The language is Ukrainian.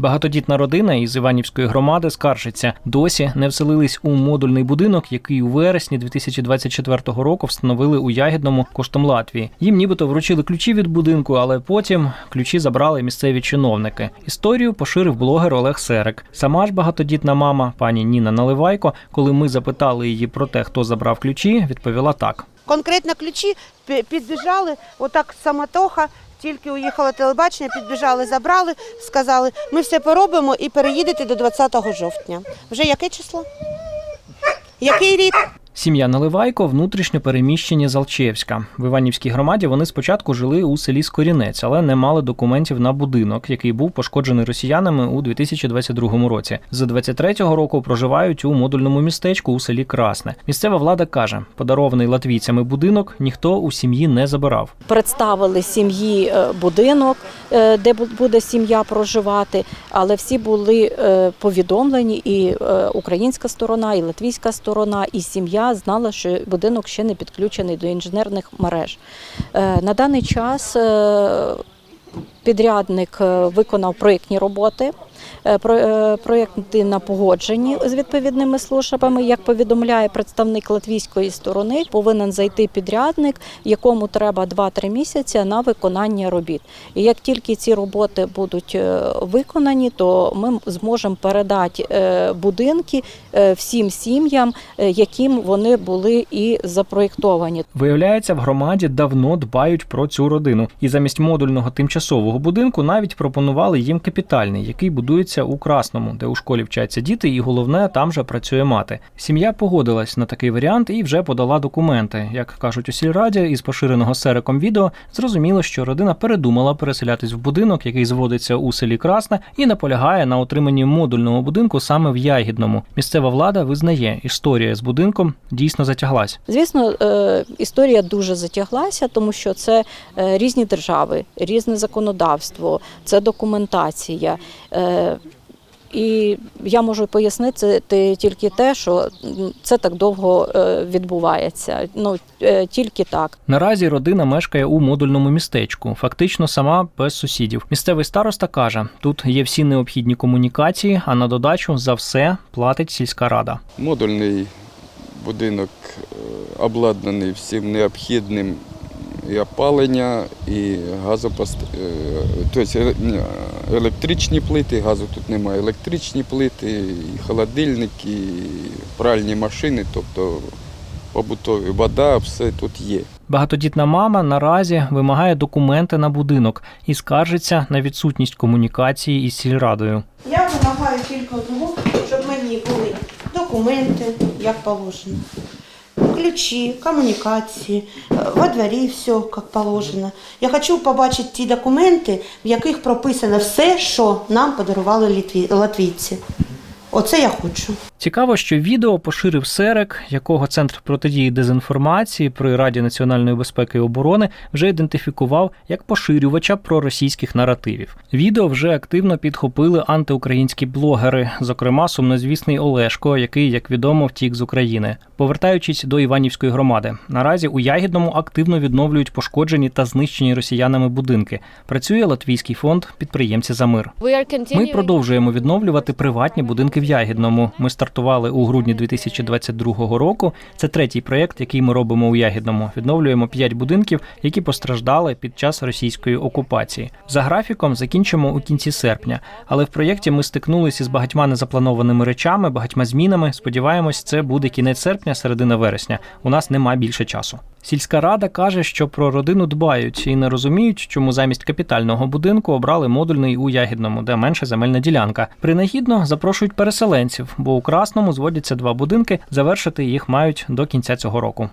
Багатодітна родина із Іванівської громади скаржиться. Досі не вселились у модульний будинок, який у вересні 2024 року встановили у Ягідному коштом Латвії. Їм нібито вручили ключі від будинку, але потім ключі забрали місцеві чиновники. Історію поширив блогер Олег Серик. Сама ж багатодітна мама, пані Ніна Наливайко, коли ми запитали її про те, хто забрав ключі, відповіла так. Конкретно ключі підбіжали, отак самотоха, тільки уїхало телебачення, підбіжали, забрали, сказали, ми все поробимо і переїдете до 20 жовтня. Вже яке число? Який рік? Сім'я Наливайко внутрішньо переміщені з. В Іванівській громаді вони спочатку жили у селі Скорінець, але не мали документів на будинок, який був пошкоджений росіянами у 2022 році. З 23-го року проживають у модульному містечку у селі Красне. Місцева влада каже, подарований латвійцями будинок ніхто у сім'ї не забирав. представили сім'ї е, будинок, е, де бу- буде сім'я проживати, але всі були е, повідомлені, і українська сторона, і латвійська сторона, і сім'я знала, що будинок ще не підключений до інженерних мереж. Е, На даний час е, підрядник е, виконав проєктні роботи. Е, е, Проєкти на погодженні з відповідними службами, як повідомляє представник латвійської сторони, повинен зайти підрядник, якому треба 2-3 місяці на виконання робіт. І як тільки ці роботи будуть виконані, то ми зможемо передати будинки всім сім'ям, яким вони були і запроєктовані. Виявляється, в громаді давно дбають про цю родину, і замість модульного тимчасового будинку навіть пропонували їм капітальний, який будується у Красному, де у школі вчаться діти, і головне там же працює мати. Сім'я погодилась на такий варіант і вже подала документи. Як кажуть у сільраді, із поширеного сериком відео зрозуміло, що родина передумала переселятись в будинок, який зводиться у селі Красне, і наполягає на отриманні модульного будинку саме в Ягідному. Місцева влада визнає, історія з будинком дійсно затяглась. Звісно, е, історія дуже затяглася, тому що це е, різні держави, різне законодавство, це документація. Е, І я можу пояснити тільки те, що це так довго е, відбувається. Ну е, тільки так. Наразі родина мешкає у модульному містечку, фактично сама без сусідів. Місцевий староста каже, тут є всі необхідні комунікації, а на додачу за все платить сільська рада. Модульний будинок обладнаний всім необхідним і опалення, і газопост... е, тобто е, електричні плити, газу тут немає, електричні плити, і холодильники, і пральні машини, тобто побутові вода, все тут є. Багатодітна мама наразі вимагає документи на будинок і скаржиться на відсутність комунікації із сільрадою. Я вимагаю тільки одного, щоб мені були документи, як положено. Ключі, комунікації, е, во дворі все як положено. Я хочу побачити ті документи, в яких прописано все, що нам подарували латвійці. Оце я хочу. Цікаво, що відео поширив Серек, якого центр протидії дезінформації при Раді національної безпеки і оборони вже ідентифікував як поширювача проросійських наративів. Відео вже активно підхопили антиукраїнські блогери, зокрема сумнозвісний Олешко, який, як відомо, втік з України. Повертаючись до Іванівської громади, наразі у Ягідному активно відновлюють пошкоджені та знищені росіянами будинки. Працює Латвійський фонд підприємці за мир. Ми продовжуємо відновлювати приватні будинки в Ягідному. Ми стартували у грудні 2022 року. Це третій проєкт, який ми робимо у Ягідному. Відновлюємо п'ять будинків, які постраждали під час російської окупації. За графіком закінчимо у кінці серпня. Але в проєкті ми стикнулися з багатьма незапланованими речами, багатьма змінами. Сподіваємось, це буде кінець серпня, середина вересня. У нас нема більше часу. Сільська рада каже, що про родину дбають і не розуміють, чому замість капітального будинку обрали модульний у Ягідному, де менша земельна ділянка. Принагідно запрошують переселенців, бо у Красному зводяться два будинки. Завершити їх мають до кінця цього року.